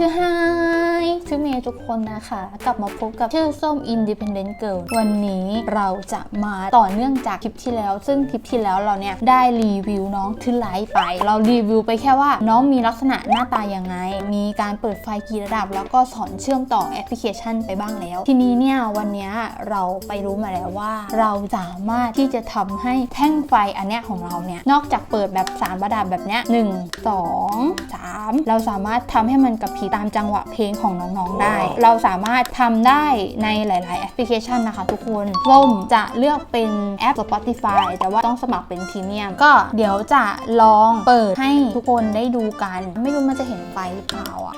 ชื่อไฮ ชื่อเมย์ทุกคนนะคะ กลับมาพบกับชื่อส้ม Independent Girl วันนี้เราจะมาต่อเนื่องจากคลิปที่แล้ว ซึ่งคลิปที่แล้วเราเนี่ยได้รีวิวน้องทืนไลท์ไป เรารีวิวไปแค่ว่าน้องมีลักษณะหน้าตายังไง มีการเปิดไฟกี่ระดับ แล้วก็สอนเชื่อมต่อแอปพลิเคชันไปบ้างแล้ว ทีนี้เนี่ยวันนี้เราไปรู้มาแล้วว่า เราสามารถที่จะทำให้แท่งไฟอันเนี้ยของเราเนี่ยนอกจากเปิดแบบสามระดับแบบเนี้ยหนึ่งสองสามเราสามารถทำให้มันกระพริบตามจังหวะเพลงของน้องๆได้ เราสามารถทำได้ในหลาย ๆ แอปพลิเคชันนะคะทุกคนร่มจะเลือกเป็นแอป Spotify แต่ว่าต้องสมัครเป็นพรีเมียมก็เดี๋ยวจะลองเปิดให้ทุกคนได้ดูกัน ไม่รู้มันจะเห็นไฟหรือเปล่าอะ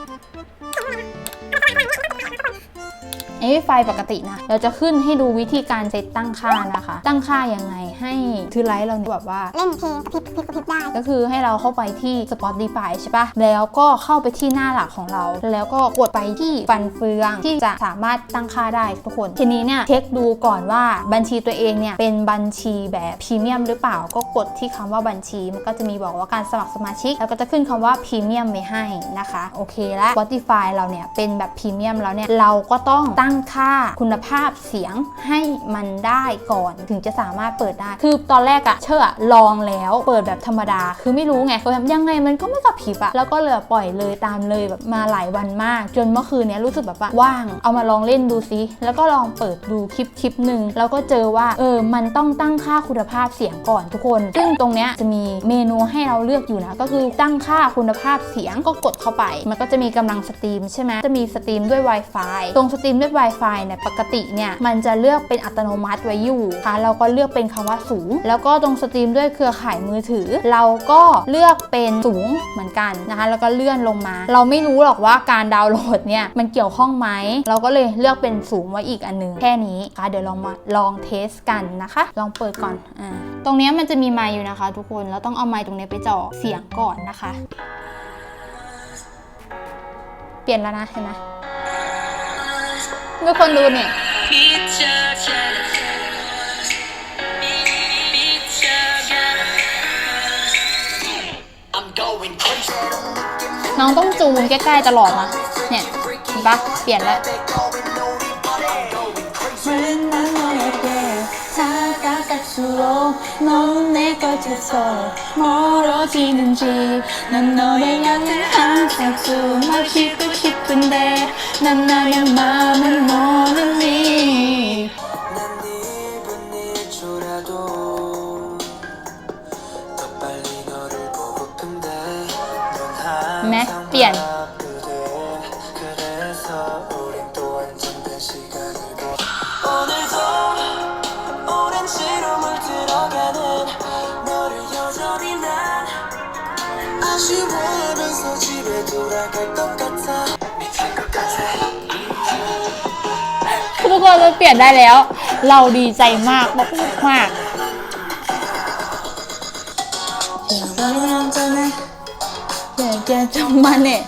อันนี้ไฟปกตินะ เราจะขึ้นให้ดูวิธีการเซตตั้งค่านะคะ ตั้งค่ายังไง ให้ทือไลท์เราเนี่ยแบบว่าเล่นเพลงกระพริบกระพริบกระพริบได้ ก็คือให้เราเข้าไปที่ Spotify ใช่ปะแล้วก็เข้าไปที่หน้าหลักของเรา แล้วก็กดไปที่ฟันเฟืองที่จะสามารถตั้งค่าได้ทุกคน ทีนี้เนี่ยเช็คดูก่อนว่าบัญชีตัวเองเนี่ยเป็นบัญชีแบบพรีเมียมหรือเปล่า ก็กดที่คำว่าบัญชีมันก็จะมีบอกว่าการสมัครสมาชิก แล้วก็จะขึ้นคำว่าพรีเมียมไว้ให้นะคะ โอเคแล้ว Spotify เราเนี่ยเป็นแบบพรีเมียมแล้วเนี่ยเราก็ต้องตั้งค่าคุณภาพเสียงให้มันได้ก่อนถึงจะสามารถเปิดได้คือตอนแรกอะเชื่อลองแล้วเปิดแบบธรรมดา คือไม่รู้ไงเขาแบบยังไงมันก็ไม่กระพริบอะแล้วก็เลยปล่อยเลยตามเลยแบบมาหลายวันมาก จนเมื่อคืนเนี้ยรู้สึกแบบว่าว่าง เอามาลองเล่นดูซิแล้วก็ลองเปิดดูคลิปคลิปหนึ่งแล้วก็เจอว่าเออมันต้องตั้งค่าคุณภาพเสียงก่อนทุกคน ซึ่งตรงเนี้ยจะมีเมนูให้เราเลือกอยู่นะก็คือตั้งค่าคุณภาพเสียงก็กดเข้าไป มันก็จะมีกำลังสตรีมใช่ไหมจะมีสตรีมด้วย Wi-Fi ตรงสตรีมด้วย Wi-Fi เนี่ยปกติเนี่ยมันจะเลือกเป็นอัตโนมัติไว้อยู่ค่ะเราก็เลือกเป็นคำว่าสูง แล้วก็ตรงสตรีมด้วยเครือข่ายมือถือ เราก็เลือกเป็นสูงเหมือนกันนะคะ แล้วก็เลื่อนลงมา เราไม่รู้หรอกว่าการดาวน์โหลดเนี่ยมันเกี่ยวข้องไหม เราก็เลยเลือกเป็นสูงไว้อีกอันหนึงแค่นี้ค่ะเดี๋ยวลองมาลองเทสกันนะคะ ลองเปิดก่อนอ่าตรงนี้มันจะมีไมค์อยู่นะคะ ทุกคนเราต้องเอาไมค์ตรงนี้ไปจ่อเสียงก่อนนะคะ เปลี่ยนแล้วนะเห็นไหมทุกคนดูเนี่ย น้องต้องจูนใกล้ๆตลอดนะเนี่ยเห็นปะเปลี่ยนแล้ว 여전히 난 아쉬워하면서 집에 돌아갈 것 같아 미칠 것 같아 ทุกคนเราเปลี่ยนได้แล้ว เราดีใจมากมากมาก อย่าแกจงมาเนี่ย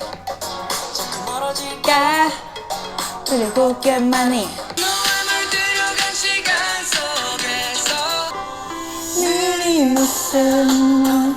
자꾸 멀어질 แกหรือกูเ 미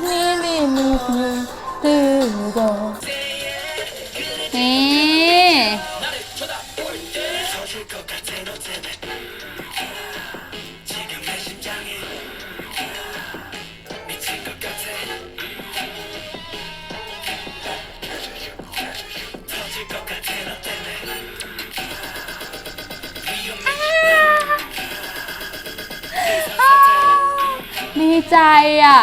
ใจอะ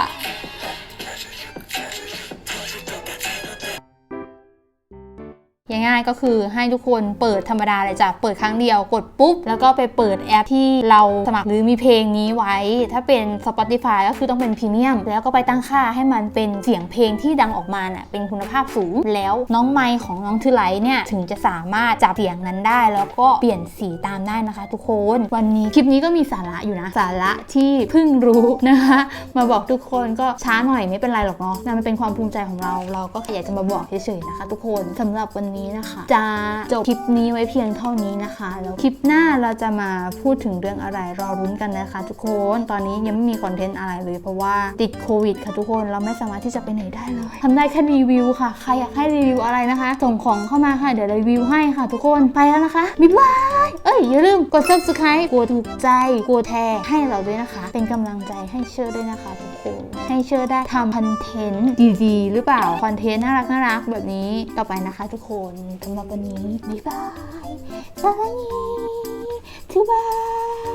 ง่ายๆก็คือให้ทุกคนเปิดธรรมดาเลยจ้ะ เปิดครั้งเดียวกดปุ๊บ แล้วก็ไปเปิดแอปที่เราสมัครหรือมีเพลงนี้ไว้ ถ้าเป็น Spotify ก็คือต้องเป็นพรีเมียม แล้วก็ไปตั้งค่าให้มันเป็นเสียงเพลงที่ดังออกมาน่ะเป็นคุณภาพสูง แล้วน้องไมค์ของน้องทือไลท์เนี่ยถึงจะสามารถจับเสียงนั้นได้ แล้วก็เปลี่ยนสีตามได้นะคะ ทุกคน วันนี้คลิปนี้ก็มีสาระอยู่นะ สาระที่เพิ่งรู้นะคะ มาบอกทุกคนก็ช้าหน่อยไม่เป็นไรหรอกเนาะนั่นมันเป็นความภูมิใจของเรา เราก็อยากจะมาบอกเฉยๆนะคะ ทุกคนสำหรับวันนี้นี้นะคะ จะจบคลิปนี้ไว้เพียงเท่านี้นะคะ แล้วคลิปหน้าเราจะมาพูดถึงเรื่องอะไรรอรุ้นกันนะคะ ทุกคน ตอนนี้ยังไม่มีคอนเทนต์อะไรเลย เพราะว่าติดโควิดค่ะทุกคนเราไม่สามารถที่จะไปไหนได้เลยทำได้แค่รีวิวค่ะ ใครอยากให้รีวิวอะไรนะคะ ส่งของเข้ามาค่ะเดี๋ยวรีวิวให้ค่ะ ทุกคนไปแล้วนะคะบ๊ายบายเอ้ยอย่าลืมกด subscribe กดถูกใจกดแชร์ให้เราด้วยนะคะ เป็นกำลังใจให้เชื่อด้วยนะคะทุก คนให้เชื่อได้ทำคอนเทนต์ดีๆ หรือเปล่า คอนเทนต์น่ารักน่ารักแบบนี้ต่อไปนะคะทุกคนสำหรับวันนี้ บ๊ายบายบายบ๊ายบาย